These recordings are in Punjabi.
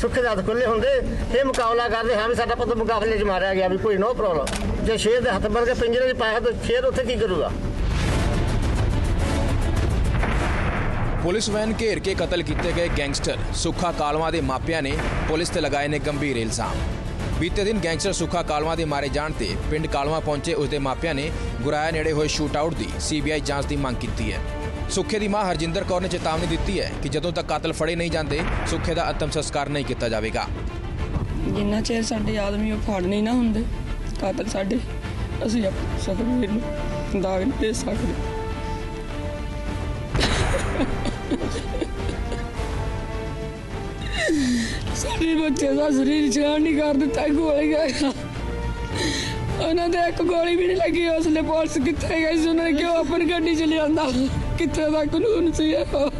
ਸੁੱਖੇ ਦੇ ਖੁੱਲੇ ਹੁੰਦੇ, ਇਹ ਮੁਕਾਬਲਾ ਕਰਦੇ ਹਾਂ ਵੀ ਸਾਡਾ ਪੁੱਤ ਮੁਕਾਬਲੇ 'ਚ ਮਾਰਿਆ ਗਿਆ ਵੀ ਕੋਈ ਨੋ ਪ੍ਰੋਬਲਮ ਜੇ ਸ਼ੇਰ ਦੇ ਹੱਥ ਬੰਨ ਕੇ ਪਿੰਜਰੇ 'ਚ ਪਾਇਆ ਤਾਂ ਸ਼ੇਰ ਉੱਥੇ ਕੀ ਕਰੂਗਾ? ਪੁਲਿਸ ਵੈਨ ਘੇਰ ਕੇ ਕਤਲ ਕੀਤੇ ਗਏ ਗੈਂਗਸਟਰ ਸੁੱਖਾ ਕਾਲਵਾ ਦੇ ਮਾਪਿਆਂ ਨੇ ਪੁਲਿਸ ਤੇ ਲਗਾਏ ਨੇ ਗੰਭੀਰ ਇਲਜ਼ਾਮ। ਬੀਤੇ ਦਿਨ ਗੈਂਗਸਟਰ ਸੁੱਖਾ ਕਾਲਵਾ ਦੇ ਮਾਰੇ ਜਾਣ ਤੇ ਪਿੰਡ ਕਾਲਵਾ ਪਹੁੰਚੇ ਉਸ ਦੇ ਮਾਪਿਆਂ ਨੇ ਗੁਰਾਇਆ ਨੇੜੇ ਹੋਏ ਸ਼ੂਟਆਊਟ ਦੀ ਸੀਬੀਆਈ ਜਾਂਚ ਦੀ ਮੰਗ ਕੀਤੀ ਹੈ। ਸੁੱਖੇ ਦੀ ਮਾਂ ਹਰਜਿੰਦਰ ਕੌਰ ਨੇ ਚੇਤਾਵਨੀ ਦਿੱਤੀ ਹੈ ਕਿ ਜਦੋਂ ਤੱਕ ਕਾਤਲ ਫੜੇ ਨਹੀਂ ਜਾਂਦੇ, ਸੁੱਖੇ ਦਾ ਅੰਤਮ ਸੰਸਕਾਰ ਨਹੀਂ ਕੀਤਾ ਜਾਵੇਗਾ। ਜਿੰਨਾ ਚਿਰ ਸਾਡੇ ਆਦਮੀ ਉਹ ਫੜ ਨਹੀਂ ਨਾ ਹੁੰਦੇ, ਕਾਤਲ ਸਾਡੇ, ਅਸੀਂ ਸਤਵੀਰ ਨੂੰ ਦਾਗ ਨਹੀਂ ਦੇ ਸਕਦੇ। ਸਾਡੇ ਬੱਚੇ ਦਾ ਸਰੀਰ ਜਾਨ ਨਹੀਂ ਕਰ ਦਿੱਤਾ ਗੋਲੀ ਗਿਆ ਉਹਨਾਂ ਦੇ ਇੱਕ ਗੋਲੀ ਵੀ ਨਹੀਂ ਲੱਗੀ ਉਸਲੇ ਪੁਲਿਸ ਕਿੱਥੇ ਗਈ ਸੀ, ਉਹਨਾਂ ਨੇ ਕਿਉਂ ਆਪਣੀ ਗੱਡੀ ਚ ਲਿਆਂਦਾ? ਕਿੱਥੇ ਦਾ ਕਾਨੂੰਨ ਸੀ ਇਹ?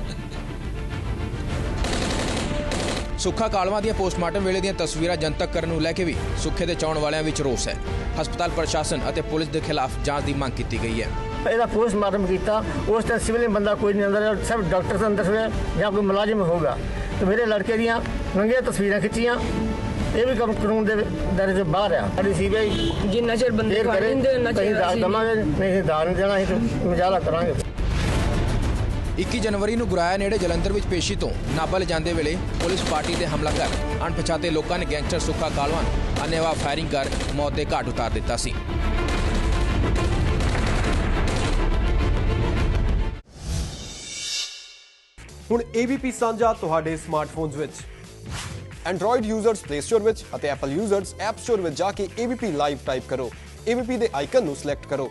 ਸੁੱਖਾ ਕਾਲਵਾ ਦੀਆਂ ਪੋਸਟਮਾਰਟਮ ਵੇਲੇ ਦੀਆਂ ਤਸਵੀਰਾਂ ਜਨਤਕ ਕਰਨ ਨੂੰ ਲੈ ਕੇ ਵੀ ਸੁੱਖੇ ਦੇ ਚਾਉਣ ਵਾਲਿਆਂ ਵਿੱਚ ਰੋਸ ਹੈ। ਹਸਪਤਾਲ ਪ੍ਰਸ਼ਾਸਨ ਅਤੇ ਪੁਲਿਸ ਦੇ ਖਿਲਾਫ ਜਾਂਚ ਦੀ ਮੰਗ ਕੀਤੀ ਗਈ ਹੈ। ਇਹਦਾ ਪੋਸਟਮਾਰਟਮ ਕੀਤਾ ਉਸ ਤੇ ਸਿਵਲ ਬੰਦਾ ਕੋਈ ਨਹੀਂ ਅੰਦਰ ਸਭ ਡਾਕਟਰ ਅੰਦਰ ਹੋਇਆ ਜਾਂ ਕੋਈ ਮੁਲਾਜ਼ਮ ਹੋਗਾ ਤੇ ਮੇਰੇ ਲੜਕੇ ਦੀਆਂ ਨੰਗੀਆਂ ਤਸਵੀਰਾਂ ਖਿੱਚੀਆਂ ਇਹ ਵੀ ਕੰਮ ਕਾਨੂੰਨ ਦੇ ਦਾਇਰੇ ਤੋਂ ਬਾਹਰ ਆ। ਸਾਡੀ ਸੀਬੀਆਈ ਜਿੰਨਾ ਚਿਰ ਬੰਦੇ ਫੇਰ ਫੜ ਕਰੇ ਲੈਂਦੇ ਉਹਨਾਂ ਚਿਰ ਅਸੀਂ ਦਵਾਂਗੇ ਨਹੀਂ। ਦਾਲ ਨਹੀਂ ਦੇਣਾ ਮਜਾਲਾ ਕਰਾਂਗੇ। 21 ਜਨਵਰੀ ਨੂੰ ਗੁਰਾਇਆ ਨੇੜੇ ਜਲੰਧਰ ਵਿੱਚ ਪੇਸ਼ੀ ਤੋਂ ਨਾਭਾ ਲਿਜਾਂਦੇ ਵੇਲੇ ਪੁਲਿਸ ਪਾਰਟੀ ਦੇ ਹਮਲਾ ਕਰ ਅਣਪਛਾਤੇ ਲੋਕਾਂ ਨੇ ਗੈਂਗਸਟਰ ਸੁੱਖਾ ਕਾਲਵਾ ਨੂੰ ਅੰਨ੍ਹੇਵਾਹ ਫਾਇਰਿੰਗ ਕਰ ਮੌਤ ਦੇ ਘਾਟ ਉਤਾਰ ਦਿੱਤਾ ਸੀ। ਹੁਣ ABP ਸਾਂਝਾ ਤੁਹਾਡੇ ਸਮਾਰਟਫੋਨਸ ਵਿੱਚ। Android ਯੂਜ਼ਰਸ Play Store ਵਿੱਚ ਅਤੇ Apple ਯੂਜ਼ਰਸ App Store ਵਿੱਚ ਜਾ ਕੇ ABP ਲਾਈਵ ਟਾਈਪ ਕਰੋ। ABP ਦੇ ਆਈਕਨ ਨੂੰ ਸਿਲੈਕਟ ਕਰੋ।